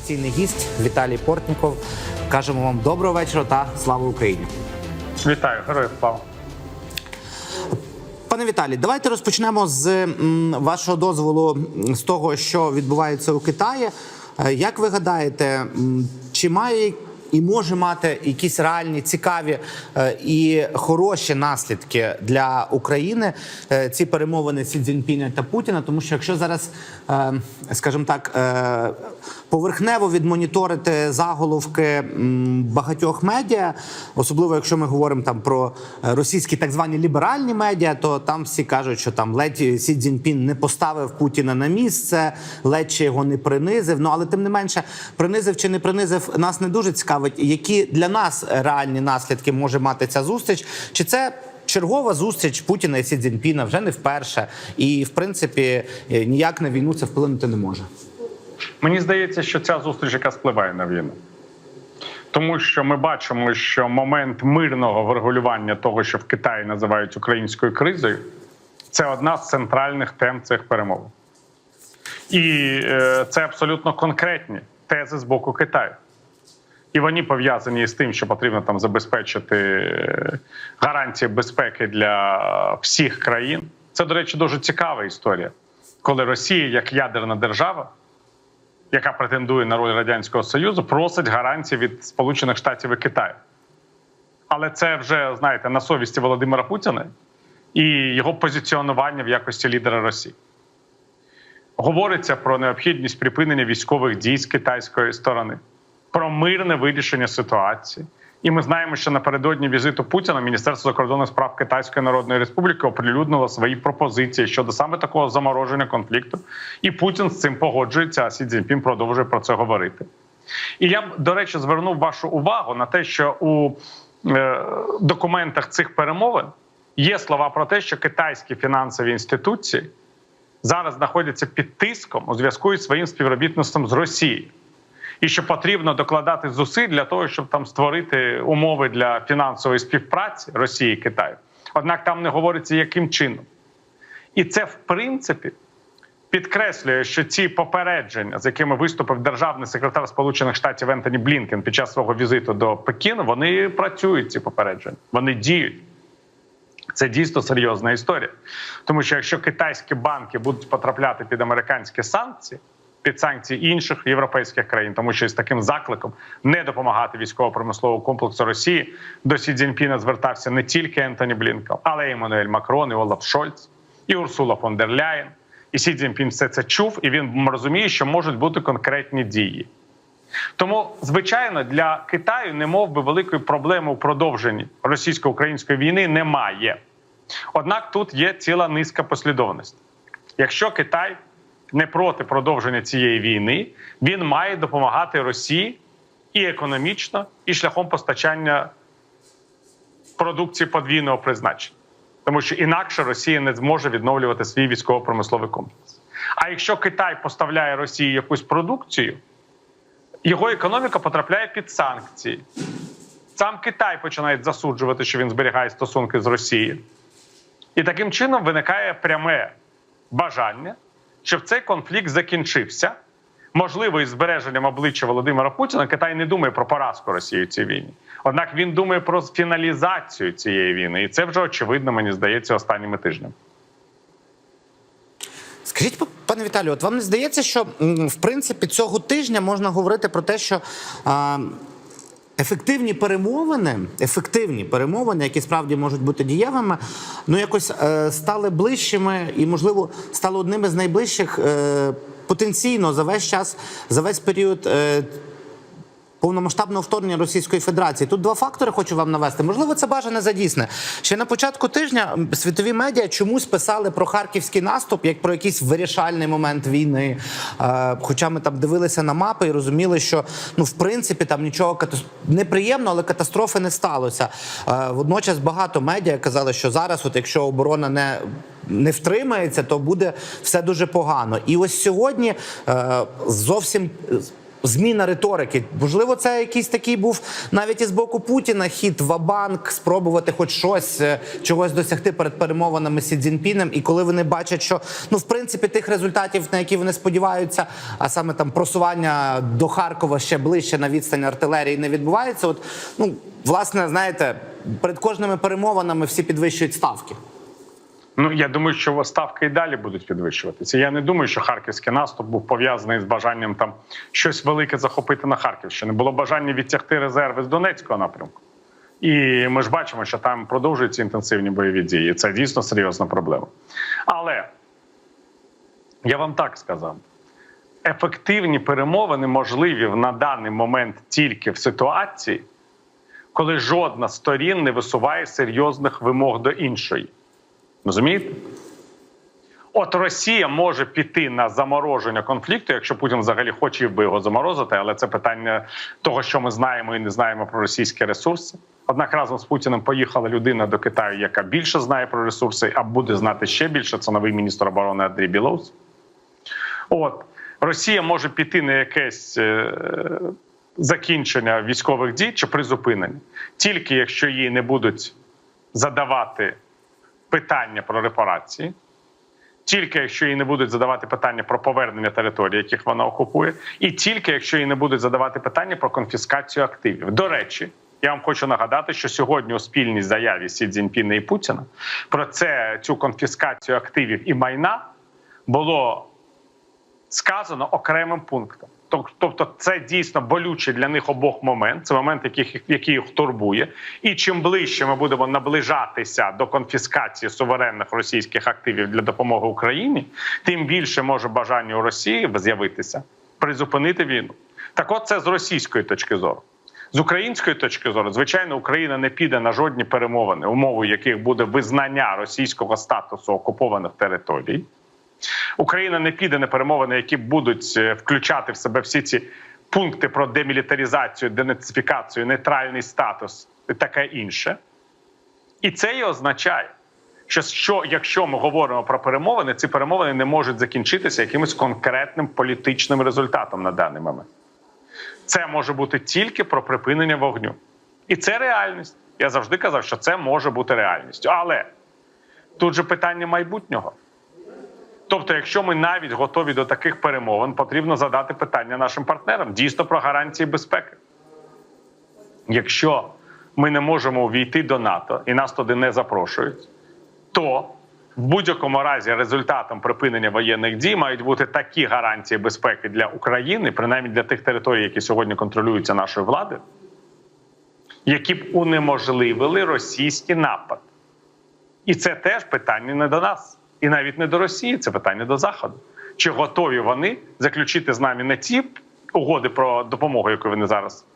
традиційний гість Віталій Портніков. Кажемо вам доброго вечора та слава Україні. Вітаю, героїв слава. Пане Віталій, давайте розпочнемо з вашого дозволу з того, що відбувається у Китаї. Е, Як ви гадаєте, чи має і може мати якісь реальні цікаві е, і хороші наслідки для України е, ці перемовини Сі Цзіньпіня та Путіна? Тому що якщо зараз, е, скажімо так, поверхнево відмоніторити заголовки багатьох медіа, особливо якщо ми говоримо там про російські так звані ліберальні медіа, то там всі кажуть, що там ледь Сі Цзіньпін не поставив Путіна на місце, ледь чи його не принизив. Ну але тим не менше, принизив чи не принизив, нас не дуже цікавить, які для нас реальні наслідки може мати ця зустріч, чи це. Чергова зустріч Путіна і Сі Цзіньпіна вже не вперше, і в принципі е, ніяк на війну це вплинути не може. Мені здається, що ця зустріч яка впливає на війну. Тому що ми бачимо, що момент мирного врегулювання того, що в Китаї називають українською кризою, це одна з центральних тем цих перемов. І е, це абсолютно конкретні тези з боку Китаю. І вони пов'язані з тим, що потрібно там забезпечити е, гарантії безпеки для всіх країн. Це, до речі, дуже цікава історія, коли Росія, як ядерна держава, яка претендує на роль радянського союзу, просить гарантії від Сполучених Штатів і Китаю. Але це вже знаєте на совісті Володимира Путіна і його позиціонування в якості лідера Росії. Говориться про необхідність припинення військових дій з китайської сторони, мирне вирішення ситуації. І ми знаємо, що напередодні візиту Путіна Міністерство закордонних справ Китайської Народної Республіки оприлюднило свої пропозиції щодо саме такого замороження конфлікту. І Путін з цим погоджується. А Сі Цзіньпін продовжує про це говорити. І я до речі, звернув вашу увагу на те, що у е, документах цих перемовин є слова про те, що китайські фінансові інституції зараз знаходяться під тиском у зв'язку із своїм співробітництвом з Росією. І що потрібно докладати зусиль для того, щоб там створити умови для фінансової співпраці Росії і Китаю. Однак там не говориться, яким чином. І це, в принципі, підкреслює, що ці попередження, з якими виступив державний секретар Сполучених Штатів Ентоні Блінкен під час свого візиту до Пекіну, вони працюють ці попередження, вони діють. Це дійсно серйозна історія, тому що якщо китайські банки будуть потрапляти під американські санкції, під санкції інших європейських країн, тому що із таким закликом не допомагати військово-промисловому комплексу Росії до Сі Цзіньпіна звертався не тільки Ентоні Блінкен, але й Еммануель Макрон, і Олаф Шольц, і Урсула фон дер Ляєн. І Сі Цзіньпін все це чув, і він розуміє, що можуть бути конкретні дії. Тому, звичайно, для Китаю не мов би великої проблеми у продовженні російсько-української війни немає. Однак тут є ціла низка послідовностей. Якщо Китай не проти продовження цієї війни, він має допомагати Росії і економічно, і шляхом постачання продукції подвійного призначення, тому що інакше Росія не зможе відновлювати свій військово-промисловий комплекс. А якщо Китай поставляє Росії якусь продукцію, його економіка потрапляє під санкції. Сам Китай починає засуджувати, що він зберігає стосунки з Росією. І таким чином виникає пряме бажання, щоб цей конфлікт закінчився. Можливо, із збереженням обличчя Володимира Путіна Китай не думає про поразку Росії в цій війні. Однак він думає про фіналізацію цієї війни, і це вже очевидно, мені здається, останніми тижнями. Скажіть, пане Віталію, от вам не здається, що в принципі цього тижня можна говорити про те, що а, ефективні перемовини, ефективні перемовини, які справді можуть бути дієвими, ну якось е, стали ближчими і, можливо, стали одними з найближчих е, потенційно за весь час, за весь період. Е, повномасштабного вторгнення Російської Федерації. Тут два фактори хочу вам навести. Можливо, це бажане задісне. Ще на початку тижня світові медіа чомусь писали про харківський наступ як про якийсь вирішальний момент війни. Е, хоча ми там дивилися на мапи і розуміли, що ну в принципі там нічого неприємно, але катастрофи не сталося. Е, водночас багато медіа казали, що зараз, от якщо оборона не не втримається, то буде все дуже погано. І ось сьогодні е, зовсім зміна риторики. Можливо, це якийсь такий був навіть із боку Путіна хід вабанк, спробувати хоч щось е, чогось досягти перед перемовинами Сі Цзіньпінем. І коли вони бачать, що ну в принципі тих результатів, на які вони сподіваються, а саме там просування до Харкова ще ближче на відстань артилерії не відбувається. От ну власне, знаєте, перед кожними перемовинами всі підвищують ставки. Ну я думаю, що ставки і далі будуть підвищуватися. Я не думаю, що харківський наступ був пов'язаний з бажанням там щось велике захопити на Харківщині. Було бажання відтягти резерви з Донецького напрямку. І ми ж бачимо, що там продовжуються інтенсивні бойові дії. Це дійсно серйозна проблема. Але я вам так сказав: ефективні перемовини можливі на даний момент тільки в ситуації, коли жодна з сторін не висуває серйозних вимог до іншої. Розумієте? От Росія може піти на замороження конфлікту, якщо Путін взагалі хоче би його заморозити, але це питання того, що ми знаємо і не знаємо про російські ресурси. Однак разом з Путіним поїхала людина до Китаю, яка більше знає про ресурси, а буде знати ще більше. Це новий міністр оборони Андрій Білоус. От Росія може піти на якесь е, закінчення військових дій чи призупинення, тільки якщо їй не будуть задавати питання про репарації, тільки якщо їй не будуть задавати питання про повернення територій, яких вона окупує, і тільки якщо їй не будуть задавати питання про конфіскацію активів. До речі, я вам хочу нагадати, що сьогодні у спільній заяві Сі Цзіньпіна і Путіна про це цю конфіскацію активів і майна було сказано окремим пунктом. Тоб- Тобто, це дійсно болючий для них обох момент. Це момент, який, який їх турбує. І чим ближче ми будемо наближатися до конфіскації суверенних російських активів для допомоги Україні, тим більше може бажання у Росії з'явитися призупинити війну. Так, от це з російської точки зору. З української точки зору, звичайно, Україна не піде на жодні перемовини, умовою яких буде визнання російського статусу окупованих територій. Україна не піде на перемовини, які будуть е, включати в себе всі ці пункти про демілітаризацію, денацифікацію, нейтральний статус і таке інше. І це і означає, що, що якщо ми говоримо про перемовини, ці перемовини не можуть закінчитися якимось конкретним політичним результатом на даний момент. Це може бути тільки про припинення вогню. І це реальність. Я завжди казав, що це може бути реальністю. Але тут же питання майбутнього. Тобто, якщо ми навіть готові до таких перемовин, потрібно задати питання нашим партнерам дійсно про гарантії безпеки. Якщо ми не можемо увійти до НАТО і нас туди не запрошують, то в будь-якому разі результатом припинення воєнних дій мають бути такі гарантії безпеки для України, принаймні для тих територій, які сьогодні контролюються нашою владою, які б унеможливили російський напад. І це теж питання не до нас, і навіть не до Росії, це питання до Заходу. Чи готові вони заключити з нами не ті угоди про допомогу, яку вони зараз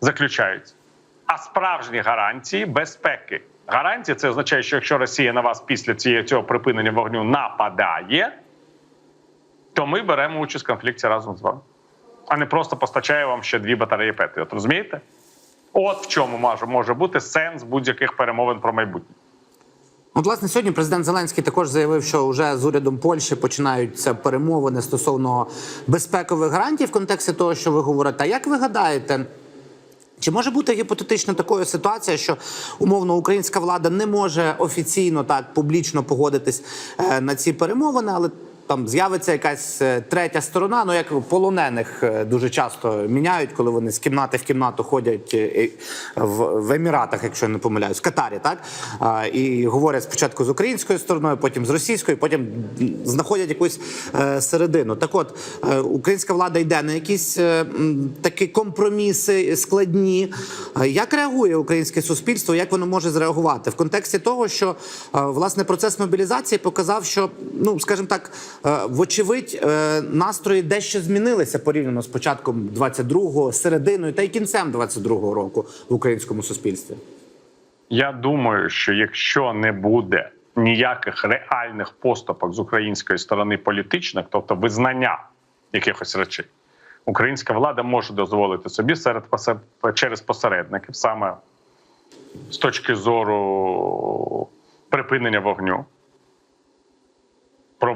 заключають, а справжні гарантії безпеки. Гарантії це означає, що якщо Росія на вас після цього припинення вогню нападає, то ми беремо участь в конфлікті разом з вами, а не просто постачає вам ще дві батареї Петрі. От розумієте? От в чому може бути сенс будь-яких перемовин про майбутнє. От, власне, сьогодні президент Зеленський також заявив, що вже з урядом Польщі починаються перемовини стосовно безпекових гарантій в контексті того, що ви говорите. А як ви гадаєте? Чи може бути гіпотетично такою ситуація, що умовно українська влада не може офіційно так публічно погодитись е, на ці перемовини, але там з'явиться якась е, третя сторона, ну як полонених е, дуже часто міняють, коли вони з кімнати в кімнату ходять е, в, Еміратах, якщо я не помиляюсь, в Катарі, так і говорять спочатку з українською стороною, потім з російською, потім знаходять якусь середину. Так, от українська влада йде на якісь такі компроміси складні. Як реагує українське суспільство? Як воно може зреагувати в контексті того, що власне процес мобілізації показав, що ну скажімо так, вочевидь, е, настрої дещо змінилися порівняно з початком 22-го, серединою та й кінцем 22-го року в українському суспільстві. Я думаю, що якщо не буде ніяких реальних поступок з української сторони політичних, тобто визнання якихось речей, українська влада може дозволити собі серед через посередників, саме з точки зору припинення вогню,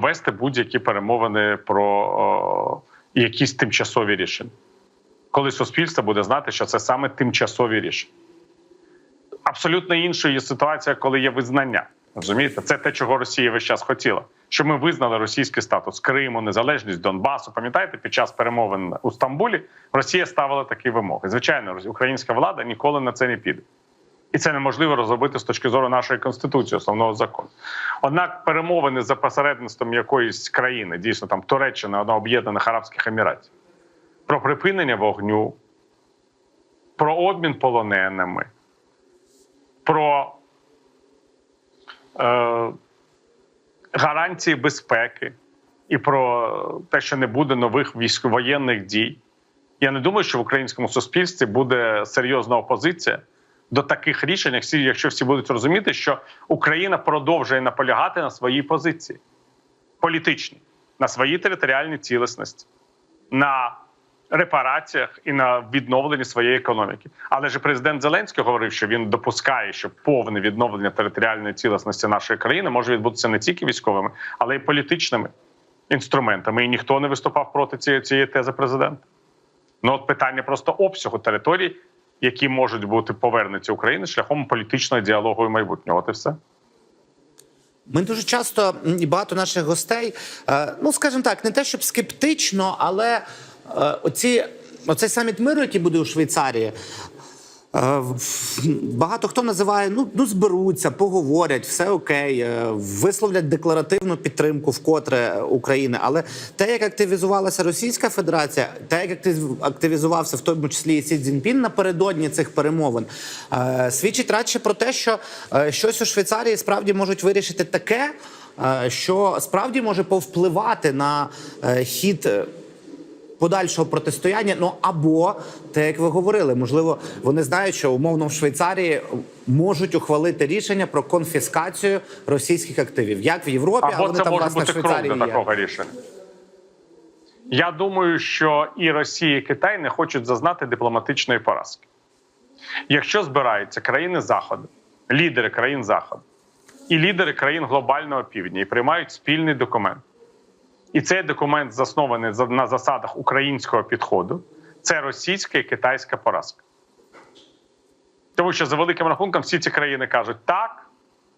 провести будь-які перемовини про о, якісь тимчасові рішення. коли суспільство буде знати, що це саме тимчасові рішення. Абсолютно іншою є ситуація, коли є визнання. Розумієте, це те, чого Росія весь час хотіла. Що ми визнали російський статус Криму, незалежність Донбасу. Пам'ятаєте, під час перемовин у Стамбулі Росія ставила такі вимоги. Звичайно, українська влада ніколи на це не піде. І це неможливо розробити з точки зору нашої конституції, основного закону. Однак перемовини за посередництвом якоїсь країни, дійсно там Туреччина, одна об'єднаних Арабських Еміратів, про припинення вогню, про обмін полоненими, про е, гарантії безпеки і про те, що не буде нових військовоєнних дій. Я не думаю, що в українському суспільстві буде серйозна опозиція до таких рішень, як якщо всі будуть розуміти, що Україна продовжує наполягати на своїй позиції політичній, на своїй територіальній цілісності, на репараціях і на відновленні своєї економіки. Але ж президент Зеленський говорив, що він допускає, що повне відновлення територіальної цілісності нашої країни може відбутися не тільки військовими, але й політичними інструментами. І ніхто не виступав проти цієї, цієї тези президента. Ну от питання просто обсягу територій, які можуть бути повернуті Україні шляхом політичного діалогу і майбутнього. От і все. Ми дуже часто і багато наших гостей, е, ну скажімо так, не те, щоб скептично, але е, оці, оцей саміт миру, який буде у Швейцарії. Е, Багато хто називає, ну, ну зберуться, поговорять, все окей, е, висловлять декларативну підтримку вкотре України. Але те, як активізувалася Російська Федерація, те, як актив- активізувався в тому числі і Сі Цзіньпін напередодні цих перемовин, е, свідчить радше про те, що щось у Швейцарії справді можуть вирішити таке, що справді може повпливати на хід. Подальшого протистояння. Ну або те, як ви говорили, можливо, вони знають, що умовно в Швейцарії можуть ухвалити рішення про конфіскацію російських активів, як в Європі, а вони це там може власне бути Швейцарії до є. такого рішення. Я думаю, що і Росія, і Китай не хочуть зазнати дипломатичної поразки. Якщо збираються країни Заходу, лідери країн Заходу і лідери країн глобального півдня і приймають спільний документ, і цей документ заснований на засадах українського підходу, це російська і китайська поразка. Тому що за великим рахунком всі ці країни кажуть, так,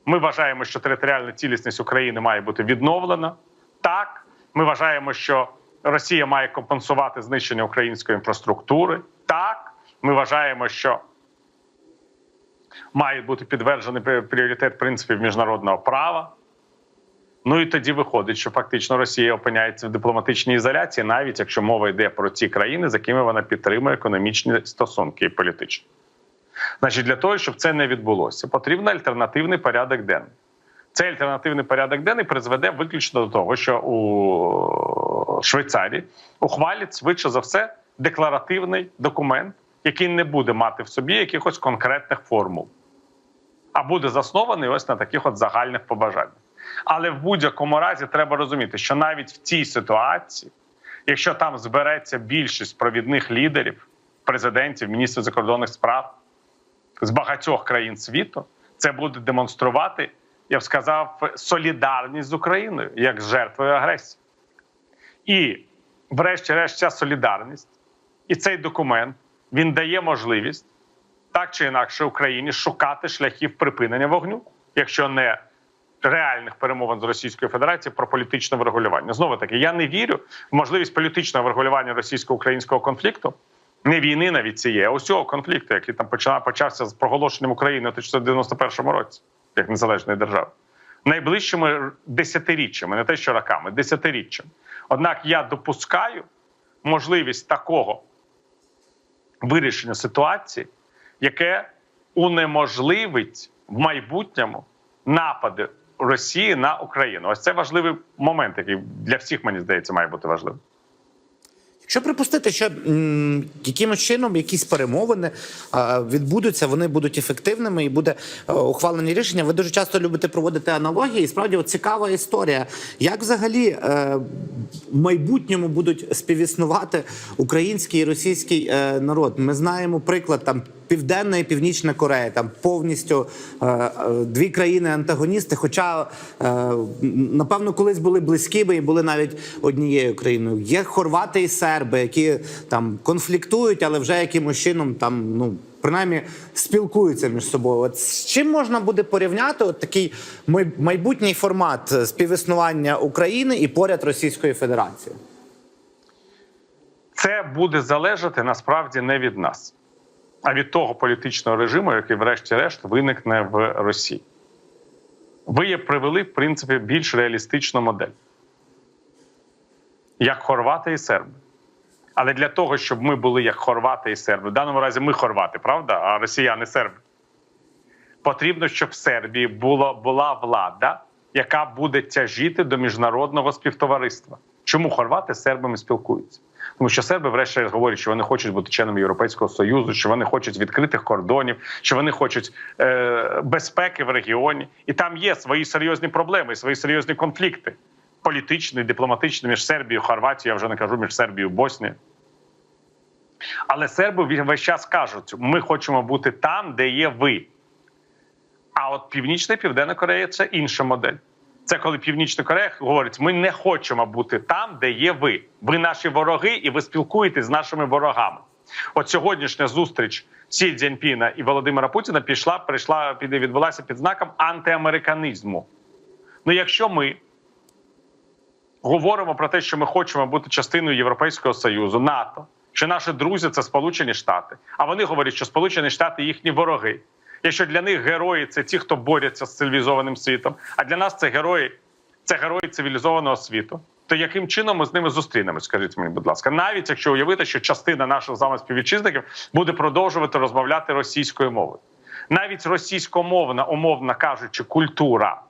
ми вважаємо, що територіальна цілісність України має бути відновлена. Так, ми вважаємо, що Росія має компенсувати знищення української інфраструктури. Так, ми вважаємо, що має бути підтверджений пріоритет принципів міжнародного права. Ну і тоді виходить, що фактично Росія опиняється в дипломатичній ізоляції, навіть якщо мова йде про ті країни, з якими вона підтримує економічні стосунки і політичні. Значить, для того, щоб це не відбулося, потрібен альтернативний порядок денний. Цей альтернативний порядок денний призведе виключно до того, що у Швейцарії ухвалять швидше за все декларативний документ, який не буде мати в собі якихось конкретних формул, а буде заснований ось на таких от загальних побажаннях. Але в будь-якому разі треба розуміти, що навіть в цій ситуації, якщо там збереться більшість провідних лідерів, президентів, міністрів закордонних справ з багатьох країн світу, це буде демонструвати, я б сказав, солідарність з Україною як з жертвою агресії. І, врешті-решт, ця солідарність і цей документ він дає можливість так чи інакше Україні шукати шляхів припинення вогню, якщо не реальних перемовин з Російською Федерацією про політичне врегулювання. Знову таки, я не вірю в можливість політичного врегулювання російсько-українського конфлікту. Не війни навіть цієї, а ось цього конфлікту, який там почав, почався з проголошенням України у 1991 році, як незалежної держави, найближчими десятиріччями, не те, що роками, десятиріччями. Однак я допускаю можливість такого вирішення ситуації, яке унеможливить в майбутньому напади Росії на Україну. Ось це важливий момент, який для всіх мені здається має бути важливим. Якщо припустити, що м, якимось чином якісь перемовини відбудуться, вони будуть ефективними і буде е, ухвалені рішення. Ви дуже часто любите проводити аналогії. І справді от цікава історія. Як взагалі е, в майбутньому будуть співіснувати український і російський е, народ. Ми знаємо приклад там Південна і Північна Корея, там повністю е, дві країни-антагоністи. Хоча е, напевно колись були близькі би і були навіть однією країною. Є хорвати і серби, які там конфліктують, але вже якимось чином там ну. Принаймні спілкуються між собою. От з чим можна буде порівняти от такий майбутній формат е, співіснування України і поряд Російської Федерації? Це буде залежати насправді не від нас, а від того політичного режиму, який, врешті-решт, виникне в Росії. Ви є привели, в принципі, більш реалістичну модель, як хорвати і серби. Але для того, щоб ми були як хорвати і серби, в даному разі ми хорвати, правда, а росіяни серби. Потрібно, щоб в Сербії було, була влада, яка буде тяжіти до міжнародного співтовариства. Чому хорвати з сербами спілкуються? Тому що серби, врешті, говорять, що вони хочуть бути членами Європейського союзу, що вони хочуть відкритих кордонів, що вони хочуть е, безпеки в регіоні, і там є свої серйозні проблеми, свої серйозні конфлікти політичні, дипломатичні між Сербією, Хорватією, я вже не кажу між Сербією і Боснією. Але серби весь час кажуть: ми хочемо бути там, де є ви. А от Північна і Південна Корея це інша модель. Це коли Північна Корея говорить: ми не хочемо бути там, де є ви. Ви наші вороги, і ви спілкуєтесь з нашими ворогами. От сьогоднішня зустріч Сі Цзіньпіна і Володимира Путіна пішла, прийшла відбулася під знаком антиамериканізму. Ну, якщо ми говоримо про те, що ми хочемо бути частиною Європейського союзу, НАТО, що наші друзі це Сполучені Штати, а вони говорять, що Сполучені Штати їхні вороги. Якщо для них герої це ті, хто борються з цивілізованим світом, а для нас це герої, це герої цивілізованого світу. То яким чином ми з ними зустрінемось? Скажіть мені, будь ласка, навіть якщо уявити, що частина наших з вами співвітчизників буде продовжувати розмовляти російською мовою, навіть російськомовна, умовно кажучи, культура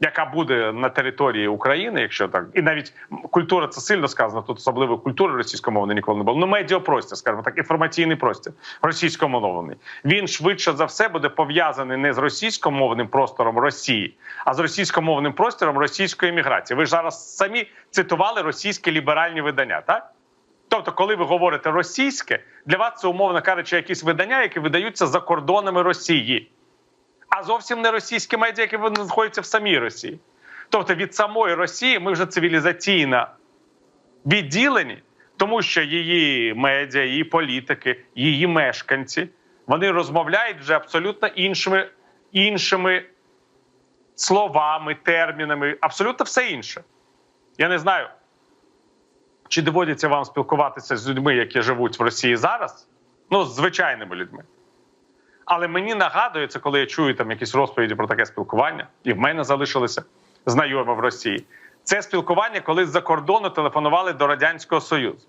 яка буде на території України, якщо так, і навіть культура це сильно сказано, тут особливо культури російськомовної ніколи не було. Ну, медіапростір, скажімо так, інформаційний простір російськомовний. Він швидше за все буде пов'язаний не з російськомовним простором Росії, а з російськомовним простором російської еміграції. Ви ж зараз самі цитували російські ліберальні видання, так? Тобто, коли ви говорите російське, для вас це умовно кажучи, якісь видання, які видаються за кордонами Росії а зовсім не російські медіа, які знаходяться в самій Росії. Тобто від самої Росії ми вже цивілізаційно відділені, тому що її медіа, її політики, її мешканці вони розмовляють вже абсолютно іншими, іншими словами, термінами, абсолютно все інше. Я не знаю, чи доводиться вам спілкуватися з людьми, які живуть в Росії зараз, ну, з звичайними людьми. Але мені нагадується, коли я чую там якісь розповіді про таке спілкування, і в мене залишилися знайомі в Росії. Це спілкування, коли з-за кордону телефонували до Радянського Союзу.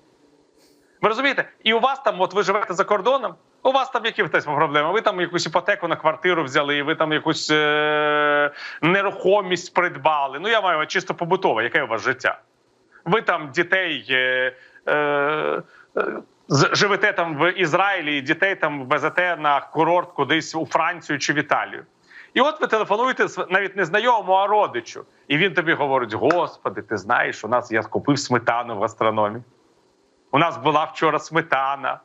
Ви розумієте? І у вас там, от ви живете за кордоном, у вас там які теж проблеми? Ви там якусь іпотеку на квартиру взяли, ви там якусь е- нерухомість придбали. Ну, я маю чисто побутове, яке у вас життя? Ви там дітей. Е- е- з- живете там в Ізраїлі, і дітей там везете на курорт кудись у Францію чи в Італію. І от ви телефонуєте навіть не знайомому, а родичу. І він тобі говорить: Господи, ти знаєш, у нас я купив сметану в гастрономі. У нас була вчора сметана,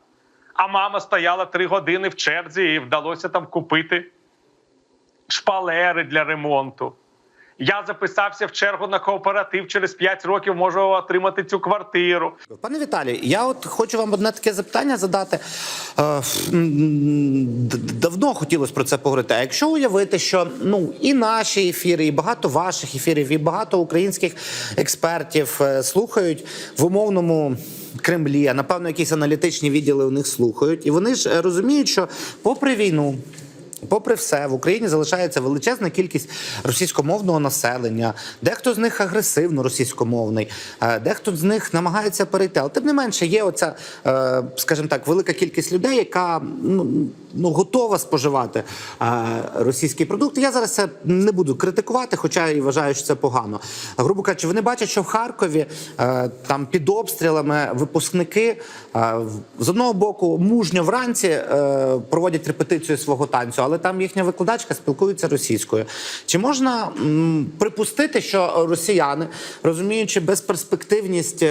а мама стояла три години в черзі і вдалося там купити шпалери для ремонту. Я записався в чергу на кооператив. Через 5 років можу отримати цю квартиру. Пане Віталію, я от хочу вам одне таке запитання задати. Е, Давно хотілося про це поговорити. А якщо уявити, що ну і наші ефіри, і багато ваших ефірів, і багато українських експертів е, слухають в умовному Кремлі, а напевно, якісь аналітичні відділи у них слухають, і вони ж е, розуміють, що попри війну. Попри все, в Україні залишається величезна кількість російськомовного населення. Дехто з них агресивно російськомовний, е, дехто з них намагається перейти. Але тим не менше є оця, е, скажімо так, велика кількість людей, яка ну ну, готова споживати е, російський продукт. Я зараз це не буду критикувати, хоча і вважаю, що це погано. Грубо кажучи, вони бачать, що в Харкові е, там під обстрілами випускники е, з одного боку мужньо вранці проводять репетицію свого танцю, але там їхня викладачка спілкується російською. Чи можна припустити, що росіяни, розуміючи безперспективність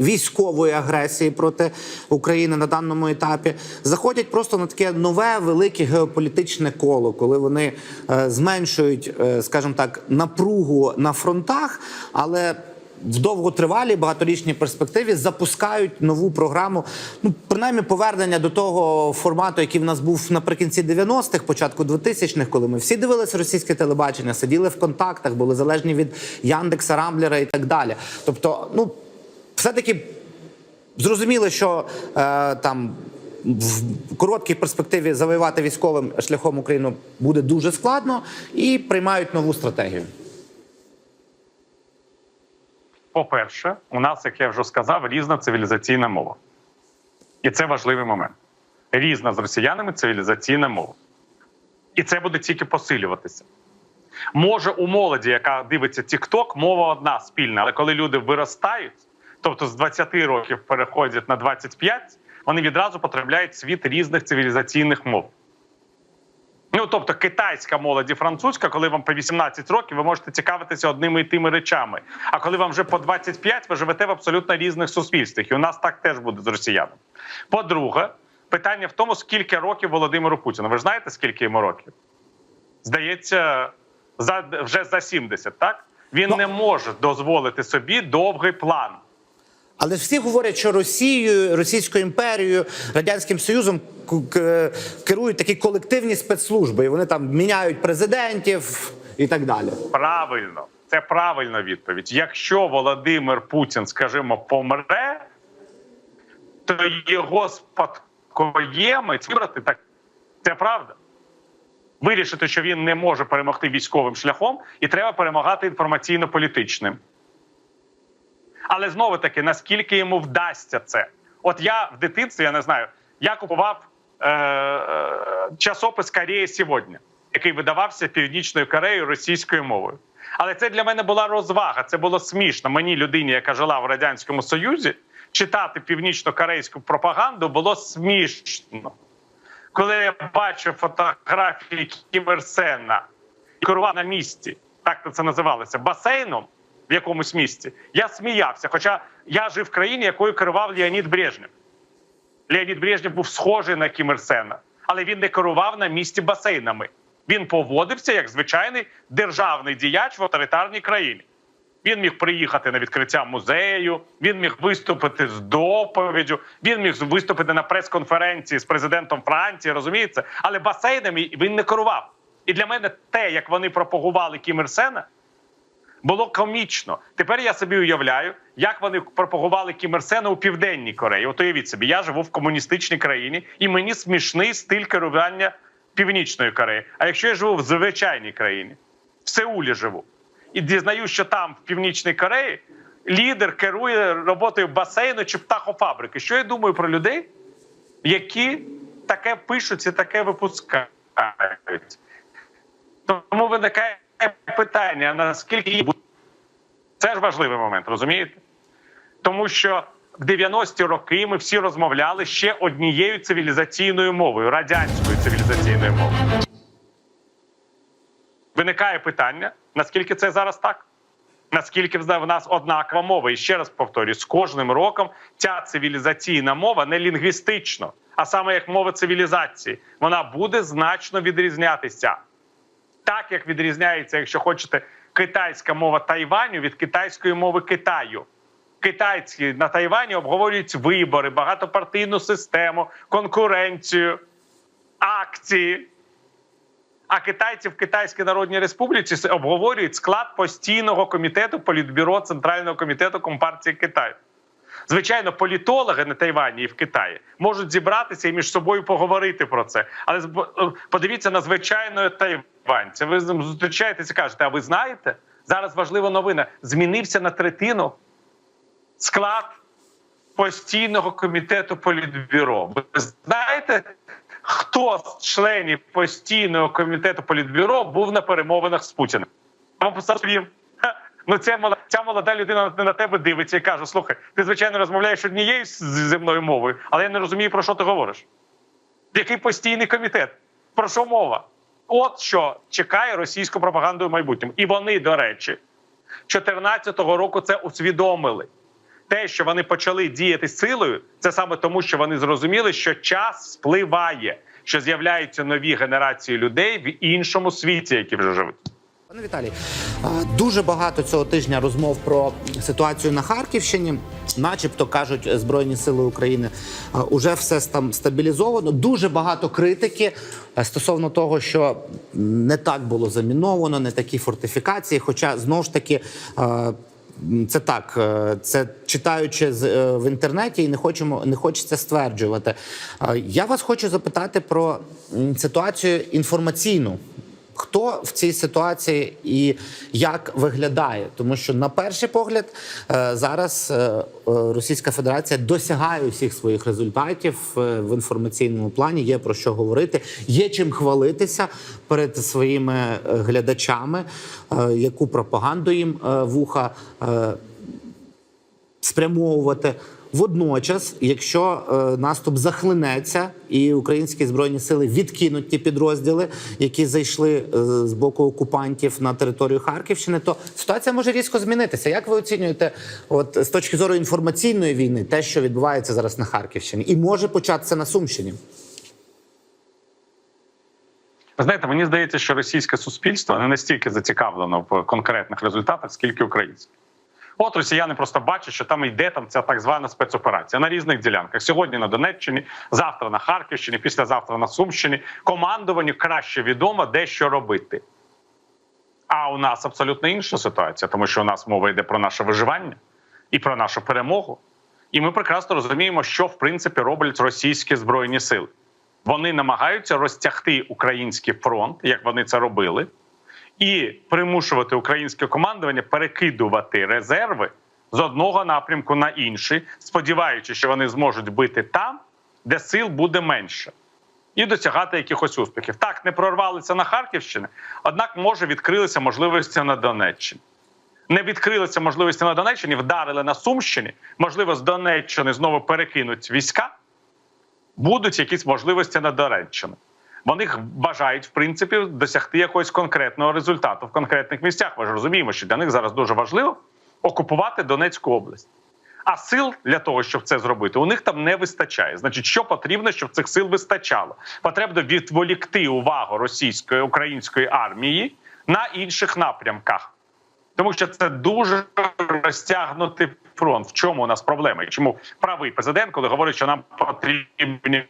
військової агресії проти України на даному етапі, заходять просто на таке нове велике геополітичне коло, коли вони е, зменшують, е, скажімо так, напругу на фронтах, але в довготривалій багаторічній перспективі запускають нову програму. Ну, принаймні, повернення до того формату, який в нас був наприкінці 90-х, початку 2000-х, коли ми всі дивилися російське телебачення, сиділи в контактах, були залежні від Яндекса, Рамблера і так далі. Тобто, ну все-таки зрозуміло, що е, там. В короткій перспективі завоювати військовим шляхом Україну буде дуже складно і приймають нову стратегію. По-перше, у нас, як я вже сказав, різна цивілізаційна мова. І це важливий момент. Різна з росіянами цивілізаційна мова. І це буде тільки посилюватися. Може, у молоді, яка дивиться TikTok, мова одна спільна, але коли люди виростають, тобто з 20 років переходять на 25, вони відразу потрапляють в світ різних цивілізаційних мов. Ну, тобто китайська молодь і французька, коли вам по 18 років, ви можете цікавитися одними і тими речами. А коли вам вже по 25, ви живете в абсолютно різних суспільствах. І у нас так теж буде з росіянами. По-друге, питання в тому, скільки років Володимиру Путіну. Ви ж знаєте, скільки йому років? Здається, за вже за 70, так? Він Ну. не може дозволити собі довгий план. Але всі говорять, що Росією, Російською імперією, радянським Союзом керують такі колективні спецслужби, і вони там міняють президентів і так далі. Правильно, це правильна відповідь. Якщо Володимир Путін, скажімо, помре, то його спадкоємець вибрати так. Це правда. Вирішити, що він не може перемогти військовим шляхом, і треба перемагати інформаційно-політичним. Але знову таки, наскільки йому вдасться це? От я в дитинстві, я не знаю, я купував е- е- часопис Корея сьогодні, який видавався Північною Кореєю російською мовою. Але це для мене була розвага. Це було смішно. Мені, людині, яка жила в радянському Союзі, читати північно-корейську пропаганду було смішно. Коли я бачив фотографії Кім Ір Сена і керував на місці, так це називалося, басейном в якомусь місці, я сміявся. Хоча я жив в країні, якою керував Леонід Брежнєв. Леонід Брежнєв був схожий на Кім Ір Сена, але він не керував на місці басейнами. Він поводився як звичайний державний діяч в авторитарній країні. Він міг приїхати на відкриття музею, він міг виступити з доповіддю, він міг виступити на прес-конференції з президентом Франції, розумієте? Але басейнами він не керував. І для мене те, як вони пропагували Кім Ір Сена, було комічно. Тепер я собі уявляю, як вони пропагували Кім Ір Сена у Південній Кореї. От уявіть собі, я живу в комуністичній країні, і мені смішний стиль керування Північної Кореї. А якщо я живу в звичайній країні, в Сеулі живу, і дізнаюсь, що там, в Північній Кореї, лідер керує роботою басейну чи птахофабрики. Що я думаю про людей, які таке пишуть і таке випускають? Тому виникає питання: наскільки це ж важливий момент, розумієте? Тому що в 90-ті роки ми всі розмовляли ще однією цивілізаційною мовою радянською цивілізаційною мовою. Виникає питання: наскільки це зараз так? Наскільки в нас однакова мова? І ще раз повторюю: з кожним роком ця цивілізаційна мова не лінгвістично, а саме як мова цивілізації, вона буде значно відрізнятися так як відрізняється, якщо хочете, китайська мова Тайваню від китайської мови Китаю. Китайці на Тайвані обговорюють вибори, багатопартійну систему, конкуренцію, акції. А китайці в Китайській Народній Республіці обговорюють склад постійного комітету Політбюро Центрального комітету Компартії Китаю. Звичайно, політологи на Тайвані і в Китаї можуть зібратися і між собою поговорити про це. Але е, подивіться на звичайного тайванця. Ви з ним зустрічаєтеся кажете, а ви знаєте? Зараз важлива новина. Змінився на третину склад постійного комітету Політбюро. Ви знаєте, хто з членів постійного комітету політбюро був на перемовинах з Путіним. Посадив. Ну, ця молода, ця молода людина на тебе дивиться і каже: слухай, ти звичайно розмовляєш однією земною мовою, але я не розумію, про що ти говориш. Який постійний комітет? Про що мова? От що чекає російську пропаганду в майбутньому. І вони, до речі, 2014 року це усвідомили. Те, що вони почали діяти силою, це саме тому, що вони зрозуміли, що час спливає, що з'являються нові генерації людей в іншому світі, які вже живуть. Пане Віталій, дуже багато цього тижня розмов про ситуацію на Харківщині. Начебто кажуть Збройні Сили України, а, уже все там стабілізовано. Дуже багато критики е, стосовно того, що не так було заміновано, не такі фортифікації. Хоча знову ж таки. е, Це так, е, це читаючи е, в інтернеті, і не хочемо, не хочеться стверджувати. Е, Я вас хочу запитати про ситуацію інформаційну. Хто в цій ситуації і як виглядає? Тому що на перший погляд е, зараз е, е, Російська Федерація досягає усіх своїх результатів в інформаційному плані. Є про що говорити, є чим хвалитися перед своїми глядачами, яку пропаганду їм вуха спрямовувати. Водночас, якщо е, наступ захлинеться, і українські збройні сили відкинуть ті підрозділи, які зайшли е, з боку окупантів на територію Харківщини, то ситуація може різко змінитися. Як ви оцінюєте, от з точки зору інформаційної війни, те, що відбувається зараз на Харківщині, і може початися на Сумщині? Знаєте, мені здається, що російське суспільство не настільки зацікавлено в конкретних результатах, скільки українське. От росіяни просто бачать, що там йде там ця так звана спецоперація на різних ділянках. Сьогодні на Донеччині, завтра на Харківщині, післязавтра на Сумщині. Командуванню краще відомо, де що робити. А у нас абсолютно інша ситуація, тому що у нас мова йде про наше виживання і про нашу перемогу. І ми прекрасно розуміємо, що в принципі роблять російські збройні сили. Вони намагаються розтягти український фронт, як вони це робили, і примушувати українське командування перекидувати резерви з одного напрямку на інший, сподіваючись, що вони зможуть бити там, де сил буде менше, і досягати якихось успіхів. Так, не прорвалися на Харківщині, однак може відкрилися можливості на Донеччині. Не відкрилися можливості на Донеччині, вдарили на Сумщині. Можливо, з Донеччини знову перекинуть війська будуть якісь можливості на Донеччину. Вони бажають, в принципі, досягти якогось конкретного результату в конкретних місцях. Ми ж розуміємо, що для них зараз дуже важливо окупувати Донецьку область. А сил для того, щоб це зробити, у них там не вистачає. Значить, що потрібно, щоб цих сил вистачало? Потрібно відволікти увагу російської української армії на інших напрямках. Тому що це дуже розтягнутий фронт. В чому у нас проблема? Чому правий президент, коли говорить, що нам потрібні,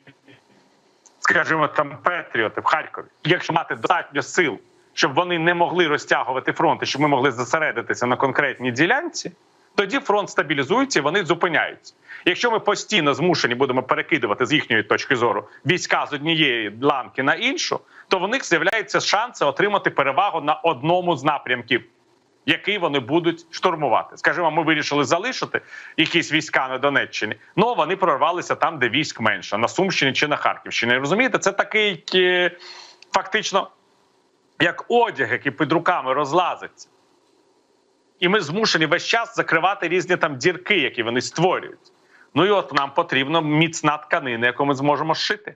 скажімо, там патріоти в Харкові, якщо мати достатньо сил, щоб вони не могли розтягувати фронт, і щоб ми могли зосередитися на конкретній ділянці, тоді фронт стабілізується і вони зупиняються. Якщо ми постійно змушені будемо перекидувати з їхньої точки зору війська з однієї ланки на іншу, то в них з'являються шанси отримати перевагу на одному з напрямків який вони будуть штурмувати. Скажімо, ми вирішили залишити якісь війська на Донеччині, ну вони прорвалися там, де військ менше, на Сумщині чи на Харківщині. Розумієте, це такий е, фактично як одяг, який під руками розлазиться. І ми змушені весь час закривати різні там дірки, які вони створюють. Ну і от нам потрібна міцна тканина, яку ми зможемо шити.